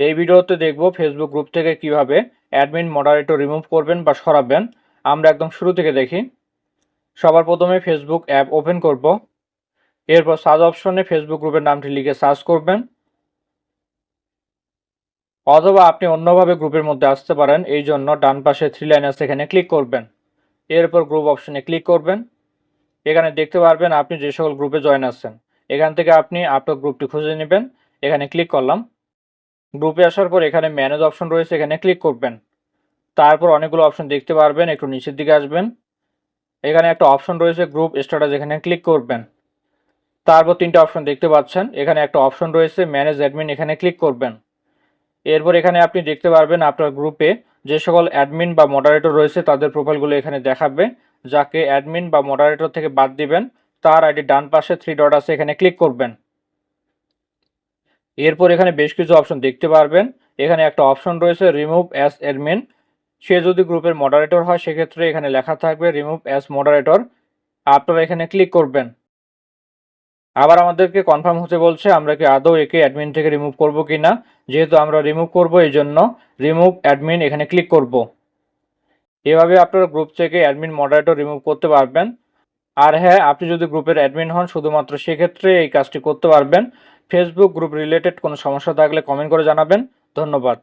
এই ভিডিওতে দেখব ফেসবুক গ্রুপ থেকে কীভাবে অ্যাডমিন মডারেটর রিমুভ করবেন বা সরাবেন। আমরা একদম শুরু থেকে দেখি। সবার প্রথমে ফেসবুক অ্যাপ ওপেন করব। এরপর সার্চ অপশনে ফেসবুক গ্রুপের নামটি লিখে সার্চ করবেন। অথবা আপনি অন্যভাবে গ্রুপের মধ্যে আসতে পারেন, এই জন্য ডান পাশে থ্রি লাইন আছে, এখানে ক্লিক করবেন। এরপর গ্রুপ অপশনে ক্লিক করবেন। এখানে দেখতে পারবেন আপনি যে সকল গ্রুপে জয়েন আছেন। এখান থেকে আপনি আপনার গ্রুপটি খুঁজে নেবেন। এখানে ক্লিক করলাম। গ্রুপে আসার পর এখানে ম্যানেজ অপশন রয়েছে, এখানে ক্লিক করবেন। তারপর অনেকগুলো অপশন দেখতে পারবেন, একটু নিচের দিকে আসবেন। এখানে একটা অপশন রয়েছে গ্রুপ স্ট্যাটাস এখানে ক্লিক করবেন। তারপর তিনটা অপশন দেখতে পাচ্ছেন, এখানে একটা অপশন রয়েছে ম্যানেজ অ্যাডমিন এখানে ক্লিক করবেন। এরপর এখানে আপনি দেখতে পারবেন আপনার গ্রুপে যে সকল অ্যাডমিন বা মডারেটর রয়েছে, তাদের প্রোফাইলগুলো এখানে দেখাবে। যাকে অ্যাডমিন বা মডারেটর থেকে বাদ দিবেন, তার আইডি ডান পাশে থ্রি ডট আছে, এখানে ক্লিক করবেন। এরপর এখানে বেশ কিছু অপশন দেখতে পারবেন। এখানে একটা অপশন রয়েছে রিমুভ অ্যাস অ্যাডমিন সে যদি গ্রুপের মডারেটর হয়, সেক্ষেত্রে এখানে লেখা থাকবে রিমুভ অ্যাস মডারেটর আপনারা এখানে ক্লিক করবেন। আবার আমাদেরকে কনফার্ম হতে বলছে, আমরা কি আদৌ একে অ্যাডমিন থেকে রিমুভ করব কি না? যেহেতু আমরা রিমুভ করব এই জন্য রিমুভ অ্যাডমিন এখানে ক্লিক করব। এভাবে আপনারা গ্রুপ থেকে অ্যাডমিন মডারেটর রিমুভ করতে পারবেন। আর হ্যাঁ আপনি যদি গ্রুপের অ্যাডমিন হন, শুধুমাত্র সেক্ষেত্রে এই কাজটি করতে পারবেন। ফেসবুক গ্রুপ রিলেটেড কোনো সমস্যা থাকলে কমেন্ট করে জানাবেন। ধন্যবাদ।